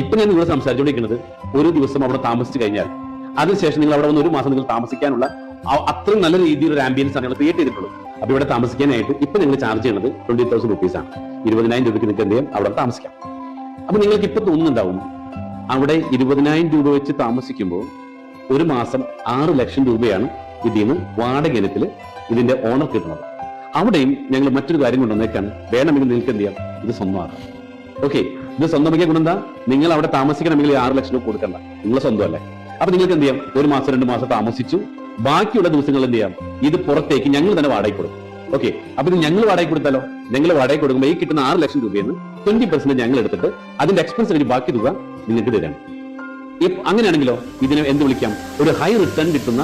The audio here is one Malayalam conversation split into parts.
ഇപ്പൊ ഞാൻ നിങ്ങളോട് സംസാരിച്ചുകൊണ്ടിരിക്കുന്നത് ഒരു ദിവസം അവിടെ താമസിച്ചു കഴിഞ്ഞാൽ. അതിനുശേഷം നിങ്ങൾ അവിടെ വന്ന് ഒരു മാസം നിങ്ങൾ താമസിക്കാനുള്ള അത്രയും നല്ല രീതിയിൽ ഒരു ആംബിയൻസ് ആണ് നിങ്ങൾ ക്രിയേറ്റ് ചെയ്തിട്ടുള്ളൂ അപ്പൊ ഇവിടെ താമസിക്കാനായിട്ട് ഇപ്പൊ നിങ്ങൾ ചാർജ് ചെയ്യുന്നത് ട്വന്റി തൗസൻഡ് റുപ്പീസ് ആണ്. ഇരുപതിനായിരം രൂപയ്ക്ക് നിങ്ങൾക്ക് എന്ത് ചെയ്യാം? അവിടെ താമസിക്കാം. അപ്പൊ നിങ്ങൾക്ക് ഇപ്പൊ തോന്നുന്നുണ്ടാവും അവിടെ ഇരുപതിനായിരം രൂപ വെച്ച് താമസിക്കുമ്പോൾ ഒരു മാസം ആറ് ലക്ഷം രൂപയാണ് ഇതിൽ നിന്ന് വാടക ഇനത്തിൽ ഇതിന്റെ ഓണർ കിട്ടുന്നത്. അവിടെയും ഞങ്ങൾ മറ്റൊരു കാര്യം കൊണ്ടുവന്നേക്കാണ്. വേണമെങ്കിൽ നിങ്ങൾക്ക് എന്ത് ചെയ്യാം? ഇത് സ്വന്തമാക്കാം. ഓക്കെ ഇത് സ്വന്തമാക്കിയ ഗുണം എന്താ നിങ്ങൾ അവിടെ താമസിക്കണമെങ്കിൽ ആറ് ലക്ഷം രൂപ കൊടുക്കണ്ട. നിങ്ങൾ സ്വന്തമല്ലേ. അപ്പൊ നിങ്ങൾക്ക് എന്ത് ചെയ്യാം? ഒരു മാസം രണ്ട് മാസം താമസിച്ചു. ബാക്കിയുള്ള ദിവസങ്ങൾ എന്ത് ചെയ്യാം? ഇത് പുറത്തേക്ക് ഞങ്ങൾ തന്നെ വാടകയ്ക്ക് കൊടുക്കും. ഓക്കെ അപ്പൊ ഇത് ഞങ്ങൾ വാടകയ്ക്ക് കൊടുത്താലോ? ഞങ്ങൾ വാടകയ്ക്ക് കൊടുക്കുമ്പോൾ ഈ കിട്ടുന്ന ആറ് ലക്ഷം രൂപയിൽ നിന്ന് ട്വന്റി പെർസെന്റ് ഞങ്ങൾ എടുത്തിട്ട് അതിന്റെ എക്സ്പെൻസ് കഴിഞ്ഞ് ബാക്കി തുക നിങ്ങൾക്ക് തരാം. അങ്ങനെയാണെങ്കിലോ ഇതിനെ എന്ത് വിളിക്കാം? ഒരു ഹൈ റിട്ടേൺ കിട്ടുന്ന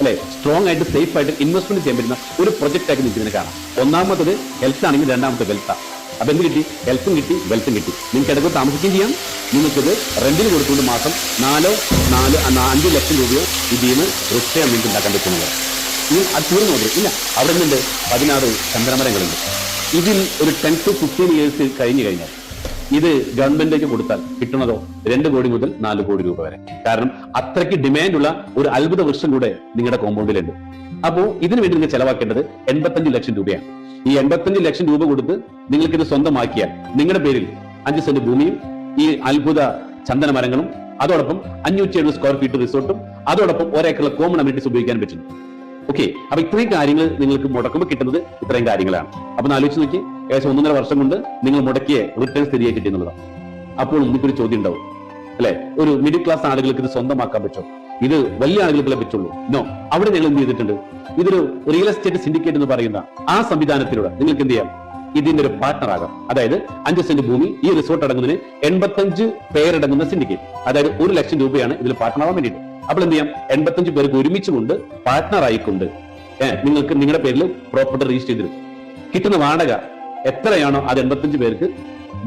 അല്ലെ സ്ട്രോങ് ആയിട്ട് സേഫ് ആയിട്ട് ഇൻവെസ്റ്റ്മെന്റ് ചെയ്യാൻ പറ്റുന്ന ഒരു പ്രൊജക്റ്റ് ആയിട്ട് നിങ്ങൾക്ക് ഇതിനെ കാണാം. ഒന്നാമത്തത് ഹെൽത്ത് ആണെങ്കിൽ രണ്ടാമത്തെ വെൽത്ത് അപ്പൊ എന്ത് കിട്ടി ഹെൽത്തും കിട്ടി വെൽത്തും കിട്ടി. നിങ്ങൾക്ക് ഇടയ്ക്ക് താമസിക്കുകയും ചെയ്യാം. നിങ്ങൾക്കിത് റെന്റിന് കൊടുത്തുകൊണ്ട് മാസം നാലോ നാല് അഞ്ച് ലക്ഷം രൂപയോ ഇതിൽ നിന്ന് റിട്ടേൺ നിങ്ങൾക്ക് ഉണ്ടാക്കാൻ പറ്റുന്നത്. ഇനി അത് തീർന്നു നോക്കി. ഇല്ല അവിടെ നിന്നുണ്ട് പതിനാറ് ചന്ദ്രമരങ്ങളുണ്ട്. ഇതിൽ ഒരു ടെൻ ടു ഫിഫ്റ്റീൻ ഇയേഴ്സ് കഴിഞ്ഞു കഴിഞ്ഞാൽ ഇത് ഗവൺമെന്റിലേക്ക് കൊടുത്താൽ കിട്ടുന്നതോ രണ്ട് കോടി മുതൽ നാല് കോടി രൂപ വരെ. കാരണം അത്രയ്ക്ക് ഡിമാൻഡുള്ള ഒരു അത്ഭുത വൃക്ഷം കൂടെ നിങ്ങളുടെ കോമ്പൗണ്ടിലുണ്ട് അപ്പോ ഇതിന് വേണ്ടി നിങ്ങൾ ചെലവാക്കേണ്ടത് എൺപത്തഞ്ച് ലക്ഷം രൂപയാണ്. ഈ എൺപത്തഞ്ച് ലക്ഷം രൂപ കൊടുത്ത് നിങ്ങൾക്ക് ഇത് സ്വന്തമാക്കിയാൽ നിങ്ങളുടെ പേരിൽ അഞ്ച് സെന്റ് ഭൂമിയും ഈ അത്ഭുത ചന്ദന മരങ്ങളും അതോടൊപ്പം അഞ്ഞൂറ്റി എഴുപത് സ്ക്വയർ ഫീറ്റ് റിസോർട്ടും അതോടൊപ്പം ഒരേക്കുള്ള കോമൺ അമ്യൂണിറ്റീസ് ഉപയോഗിക്കാൻ പറ്റും. ഓക്കെ അപ്പൊ ഇത്രയും കാര്യങ്ങൾ നിങ്ങൾക്ക് മുടക്കുമ്പോൾ കിട്ടുന്നത് ഇത്രയും കാര്യങ്ങളാണ്. അപ്പൊ ആലോചിച്ച് നോക്കി. ഏകദേശം ഒന്നര വർഷം കൊണ്ട് നിങ്ങൾ മുടക്കിയ റിട്ടേൺ സ്ഥിതിയെ കിട്ടിയെന്നുള്ളതാണ്. അപ്പോൾ നിങ്ങൾക്കൊരു ചോദ്യം ഉണ്ടാവും. അല്ലെ? ഒരു മിഡിൽ ക്ലാസ് ആളുകൾക്ക് ഇത് സ്വന്തമാക്കാൻ പറ്റും ഇത് വലിയ ആളുകൾ ലഭിച്ചുള്ളൂ നോ അവിടെ നിങ്ങൾ എന്ത് ചെയ്തിട്ടുണ്ട്? ഇതൊരു റിയൽ എസ്റ്റേറ്റ് സിൻഡിക്കേറ്റ് എന്ന് പറയുന്ന ആ സംവിധാനത്തിലൂടെ നിങ്ങൾക്ക് എന്ത് ചെയ്യാം? ഇതിന്റെ ഒരു പാർട്ണർ ആകാം. അതായത് അഞ്ച് സെന്റ് ഭൂമി ഈ റിസോർട്ട് അടങ്ങുന്നതിന് എൺപത്തഞ്ച് പേരടങ്ങുന്ന സിൻഡിക്കേറ്റ് അതായത് ഒരു ലക്ഷം രൂപയാണ് ഇതിൽ പാർട്ണർ ആവാൻ വേണ്ടിയിട്ട്. അപ്പോൾ എന്ത് ചെയ്യാം? എൺപത്തഞ്ച് പേർക്ക് ഒരുമിച്ച് കൊണ്ട് പാർട്ണർ ആയിക്കൊണ്ട് നിങ്ങൾക്ക് നിങ്ങളുടെ പേരിൽ പ്രോപ്പർട്ടി രജിസ്റ്റർ ചെയ്തിരുന്നു കിട്ടുന്ന വാടക എത്രയാണോ അത് എൺപത്തഞ്ച് പേർക്ക്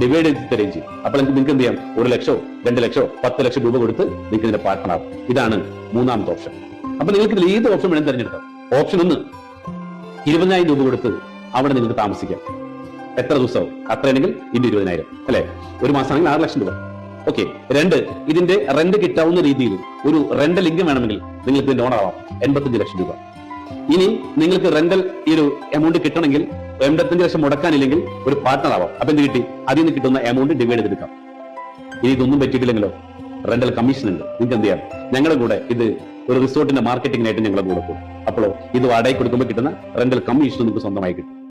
ഡിവൈഡ് ചെയ്ത് തരുകയും ചെയ്യും അപ്പോൾ നിങ്ങൾക്ക് നിങ്ങൾക്ക് എന്ത് ചെയ്യാം? ഒരു ലക്ഷോ രണ്ട് ലക്ഷോ പത്ത് ലക്ഷം രൂപ കൊടുത്ത് നിങ്ങൾക്ക് ഇതിന്റെ പാർട്ണർ ആവും. ഇതാണ് മൂന്നാമത്തെ ഓപ്ഷൻ അപ്പൊ നിങ്ങൾക്ക് ഇതിൽ ഏത് ഓപ്ഷൻ വേണം തിരഞ്ഞെടുക്കാം. ഓപ്ഷൻ ഒന്ന് ഇരുപതിനായിരം രൂപ കൊടുത്ത് അവിടെ നിങ്ങൾക്ക് താമസിക്കാം. എത്ര ദിവസവും? അത്രയാണെങ്കിൽ ഇതിന്റെ ഇരുപതിനായിരം അല്ലെ? ഒരു മാസം ആണെങ്കിൽ ആറ് ലക്ഷം രൂപ. ഓക്കെ രണ്ട് ഇതിന്റെ റെന്റ് കിട്ടാവുന്ന രീതിയിൽ ഒരു റെന്റ് ലിങ്ക് വേണമെങ്കിൽ നിങ്ങൾക്ക് ഇതിന്റെ ഓണർ ആവാം. എൺപത്തഞ്ച് ലക്ഷം രൂപ. ഇനി നിങ്ങൾക്ക് റെന്റൽ ഈ ഒരു എമൗണ്ട് കിട്ടണമെങ്കിൽ എൺപത്തഞ്ച് ലക്ഷം മുടക്കാനില്ലെങ്കിൽ ഒരു പാർട്ണർ ആവാം. അപ്പൊ എന്ത് കിട്ടി? അതിൽ നിന്ന് കിട്ടുന്ന എമൗണ്ട് ഡിവൈഡ് ചെയ്തെടുക്കാം. ഇനി ഇതൊന്നും പറ്റിയിട്ടില്ലെങ്കിലോ? റെന്റൽ കമ്മീഷൻ ഉണ്ട്. നിങ്ങൾക്ക് എന്ത് ചെയ്യാം? ഞങ്ങളുടെ കൂടെ ഇത് ഒരു റിസോർട്ടിന്റെ മാർക്കറ്റിംഗിനായിട്ട് ഞങ്ങളുടെ കൂടെ പോകും. അപ്പോഴോ ഇത് വാടകയ്ക്ക് കൊടുക്കുമ്പോൾ കിട്ടുന്ന റെന്റൽ കമ്മീഷൻ നിങ്ങൾക്ക് സ്വന്തമായി കിട്ടും.